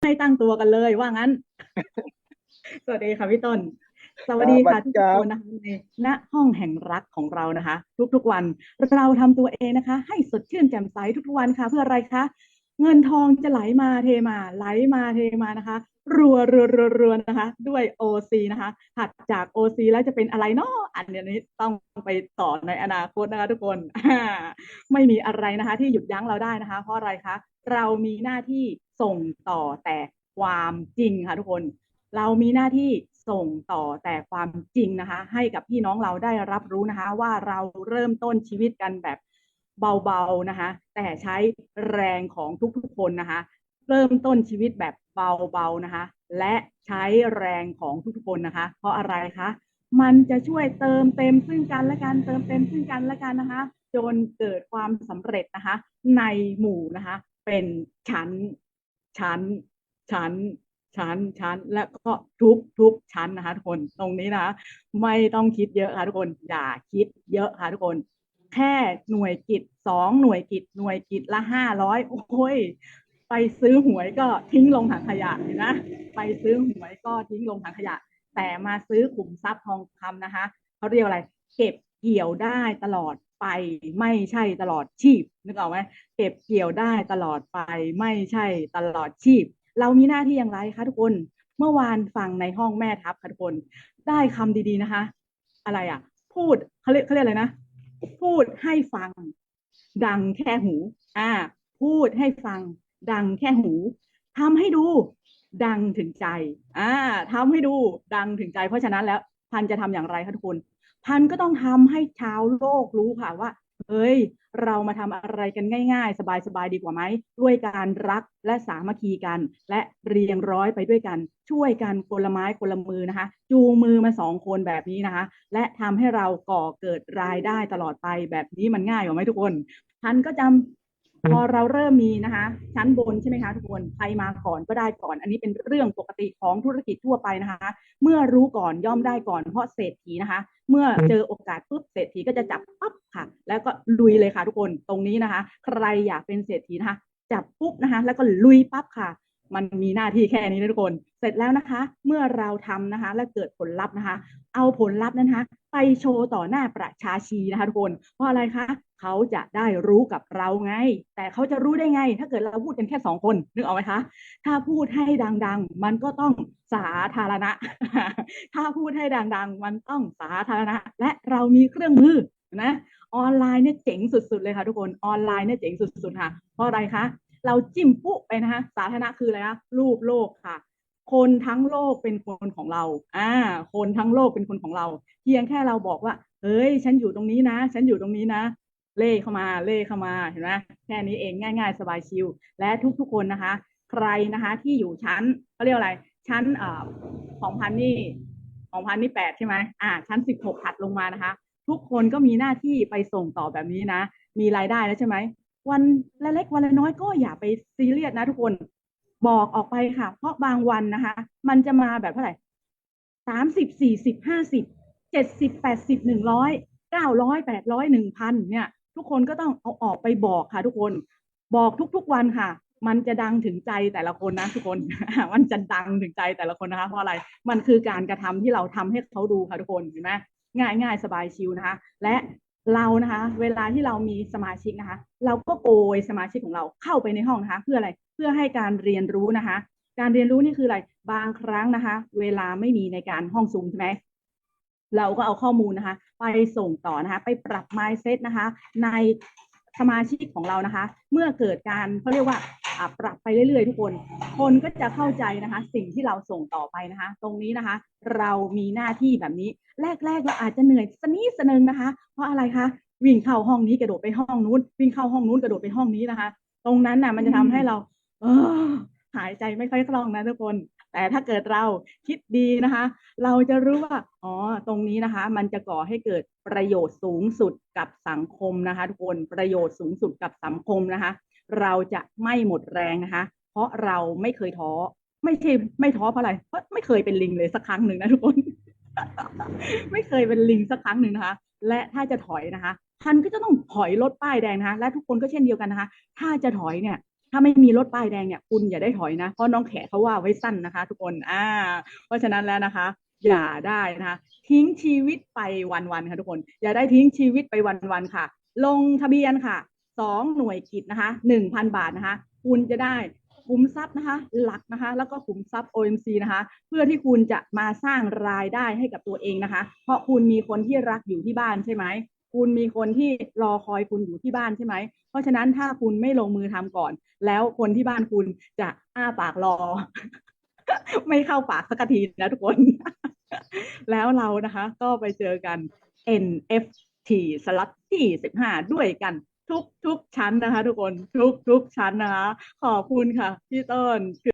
ไม่ตั้งตัวกันเลยว่างั้น สวัสดีค่ะพี่ต้น สวัสดีครับค่ะทุกครับคนนะคะในณห้องแห่งรักของเรานะคะ ทุกๆวัน เราทำตัวเองนะคะ ให้สดชื่นแจ่มใสทุกๆวันค่ะ เพื่ออะไรคะ เงินทองจะไหลมาเทมา ไหลมาเทมานะคะ รัวรัวรัวรัวนะคะ ด้วยโอซีนะคะถัดจากโอซีแล้วจะเป็นอะไรเนาะอันนี้ต้องไปต่อในอนาคตนะคะ ทุกคน ไม่มีอะไรนะคะ ที่หยุดยั้งเราได้นะคะ เพราะอะไรคะ เรามีหน้าที่ส่งต่อแต่ความจริงค่ะทุกคน เรามีหน้าที่ส่งต่อแต่ความจริงนะคะ ให้กับพี่น้องเราได้รับรู้นะคะ ว่าเราเริ่มต้นชีวิตกันแบบเบาๆนะคะ แต่ใช้แรงของทุกๆคนนะคะ เริ่มต้นชีวิตแบบเบาๆนะคะ และใช้แรงของทุกๆคนนะคะ เพราะอะไรคะมันจะช่วยเติมเต็มซึ่งกันและกันเติมเต็มซึ่งกันและกันนะคะ จนเกิดความสำเร็จนะคะ ในหมู่นะคะ เป็นชั้นชั้นชั้นชั้นชั้นและก็ทุกทุกชั้นนะคะทุกคนตรงนี้นะ ไม่ต้องคิดเยอะค่ะทุกคนอย่าคิดเยอะค่ะทุกคน แค่หน่วยกิจสองหน่วยกิจหน่วยกิจละห้าร้อยโอ้ยไปซื้อหวยก็ทิ้งลงถังขยะเห็นนะไปซื้อหวยก็ทิ้งลงถังขยะ แต่มาซื้อขุมทรัพย์ทองคำนะคะเขาเรียกอะไร เก็บเกี่ยวได้ตลอด ไปไม่ใช่ตลอดชีพนึกออกไหมเก็บเกี่ยวได้ตลอดไปไม่ใช่ตลอดชีพ เรามีหน้าที่อย่างไรคะทุกคน เมื่อวานฟังในห้องแม่ทัพค่ะทุกคน ได้คำดีๆนะคะ อะไรอะ พูดเขาเรียกเขาเรียกอะไรนะ พูดให้ฟัง ดังแค่หู อ่า พูดให้ฟัง ดังแค่หูทำให้ดู ดังถึงใจ อ่าทำให้ดูดังถึงใจ เพราะฉะนั้นแล้วพันจะทำอย่างไรคะทุกคน ท่านก็ต้องทำให้ชาวโลกรู้ค่ะว่า เฮ้ย เรามาทำอะไรกันง่าย ๆ สบายๆดีกว่าไหม ด้วยการรักและสามัคคีกัน และเรียงร้อยไปด้วยกัน ช่วยกันคนละไม้คนละมือนะคะ จูงมือมาสองคนแบบนี้นะคะ และทำให้เราก่อเกิดรายได้ตลอดไปแบบนี้มันง่ายกว่าไหมทุกคนท่านก็จำ พอเราเริ่มมีนะคะ ชั้นบนใช่ไหมคะทุกคนใครมาก่อนก็ได้ก่อน อันนี้เป็นเรื่องปกติของธุรกิจทั่วไปนะคะ เมื่อรู้ก่อนย่อมได้ก่อนเพราะเศรษฐีนะคะ เมื่อเจอโอกาสปุ๊บเศรษฐีก็จะจับปั๊บค่ะ แล้วก็ลุยเลยค่ะทุกคนตรงนี้นะคะ ใครอยากเป็นเศรษฐีนะคะจับปุ๊บนะคะ แล้วก็ลุยปั๊บค่ะ มันมีหน้าที่แค่นี้นะทุกคน เสร็จแล้วนะคะ เมื่อเราทำนะคะ และเกิดผลลัพธ์นะคะ เอาผลลัพธ์นั้นนะคะ ไปโชว์ต่อหน้าประชาชีนะคะทุกคน เพราะอะไรคะเขาจะได้รู้กับเราไง แต่เขาจะรู้ได้ไง ถ้าเกิดเราพูดกันแค่สองคนนึกออกไหมคะ ถ้าพูดให้ดัง ๆ มันก็ต้องสาธารณะ ถ้าพูดให้ดัง ๆ มันต้องสาธารณะ และเรามีเครื่องมือนะออนไลน์เนี่ยเจ๋งสุด ๆ เลยค่ะทุกคนออนไลน์เนี่ยเจ๋งสุด ๆ ค่ะ เพราะอะไรคะ เราจิ้มปุ๊บไปนะคะสาธารณะคืออะไรคะรูปโลกค่ะ คนทั้งโลกเป็นคนของเราอ่าคนทั้งโลกเป็นคนของเรา เพียงแค่เราบอกว่า เฮ้ย ฉันอยู่ตรงนี้นะ ฉันอยู่ตรงนี้นะ เล่เข้ามา เล่เข้ามาเห็นไหมแค่นี้เองง่าย ๆ สบายชิลและทุกๆคนนะคะ ใครนะคะที่อยู่ชั้นเขาเรียกอะไรชั้นเอ่อของพันนี่ของพันนี่แปดใช่ไหมอ่า ชั้นสิบหกถัดลงมานะคะ ทุกคนก็มีหน้าที่ไปส่งต่อแบบนี้นะ มีรายได้แล้วใช่ไหม วันละเล็กวันละน้อยก็อย่าไปซีเรียสนะทุกคนบอกออกไปค่ะ เพราะบางวันนะคะ มันจะมาแบบเท่าไหร่สามสิบสี่สิบห้าสิบเจ็ดสิบแปดสิบหนึ่งร้อยเก้าร้อยแปดร้อยหนึ่งพันเนี่ย ทุกคนก็ต้องเอาออกไปบอกค่ะ ทุกคนบอกทุกๆวันค่ะ มันจะดังถึงใจแต่ละคนนะทุกคน มันจะดังถึงใจแต่ละคนนะคะ เพราะอะไรมันคือการกระทำที่เราทำให้เขาดูค่ะทุกคนเห็นไหมง่ายง่ายสบายชิวนะคะ และ เรานะคะ เวลาที่เรามีสมาชิกนะคะ เราก็โกยสมาชิกของเราเข้าไปในห้องนะคะ เพื่ออะไรเพื่อให้การเรียนรู้นะคะ การเรียนรู้นี่คืออะไรบางครั้งนะคะ เวลาไม่มีในการห้องซูมใช่ไหมเราก็เอาข้อมูลนะคะ ไปส่งต่อนะคะ ไปปรับ mindset นะคะ ในสมาชิกของเรานะคะ เมื่อเกิดการเขาเรียกว่าอ่า ปรับไปเรื่อยๆ ทุกคน คนก็จะเข้าใจนะคะ สิ่งที่เราส่งต่อไปนะคะ ตรงนี้นะคะ เรามีหน้าที่แบบนี้ แรกๆเราอาจจะเหนื่อยสนิดสนึงนะคะ เพราะอะไรคะวิ่งเข้าห้องนี้กระโดดไปห้องนู้น วิ่งเข้าห้องนู้นกระโดดไปห้องนี้นะคะ ตรงนั้นน่ะมันจะทำให้เรา เออหายใจไม่ค่อยคล่องนะทุกคน แต่ถ้าเกิดเราคิดดีนะคะ เราจะรู้ว่าอ๋อตรงนี้นะคะ มันจะก่อให้เกิดประโยชน์สูงสุดกับสังคมนะคะ ทุกคนประโยชน์สูงสุดกับสังคมนะคะ เราจะไม่หมดแรงนะคะ เพราะเราไม่เคยท้อ ไม่ใช่ไม่ท้อเพราะอะไรเพราะไม่เคยเป็นลิงเลยสักครั้งหนึ่งนะทุกคน ไม่เคยเป็นลิงสักครั้งหนึ่งนะคะ และถ้าจะถอยนะคะพันก็จะต้องถอยรถป้ายแดงนะคะ และทุกคนก็เช่นเดียวกันนะคะ ถ้าจะถอยเนี่ยถ้าไม่มีรถป้ายแดงเนี่ยคุณอย่าได้ถอยนะ เพราะน้องแขเขาว่าไว้สั้นนะคะ ทุกคนอ่า เพราะฉะนั้นแล้วนะคะ อย่าได้นะคะ ทิ้งชีวิตไปวันๆค่ะทุกคน อย่าได้ทิ้งชีวิตไปวันๆค่ะ ลงทะเบียนค่ะ สองหน่วยกิจนะคะหนึ่งพันบาทนะคะคุณจะได้ขุมทรัพย์นะคะ หลักนะคะ แล้วก็ขุมทรัพย์ OMC นะคะ เพื่อที่คุณจะมาสร้างรายได้ให้กับตัวเองนะคะ เพราะคุณมีคนที่รักอยู่ที่บ้านใช่ไหมคุณมีคนที่รอคอยคุณอยู่ที่บ้านใช่ไหม เพราะฉะนั้นถ้าคุณไม่ลงมือทำก่อน แล้วคนที่บ้านคุณจะอ้าปากรอ ไม่เข้าปากสักทีนะทุกคน แล้วเรานะคะ ก็ไปเจอกัน NFT สล็อตที่15 ด้วยกัน ทุกทุกชั้นนะคะ ทุกคนทุกทุกชั้นนะคะ ขอบคุณค่ะพี่ต้น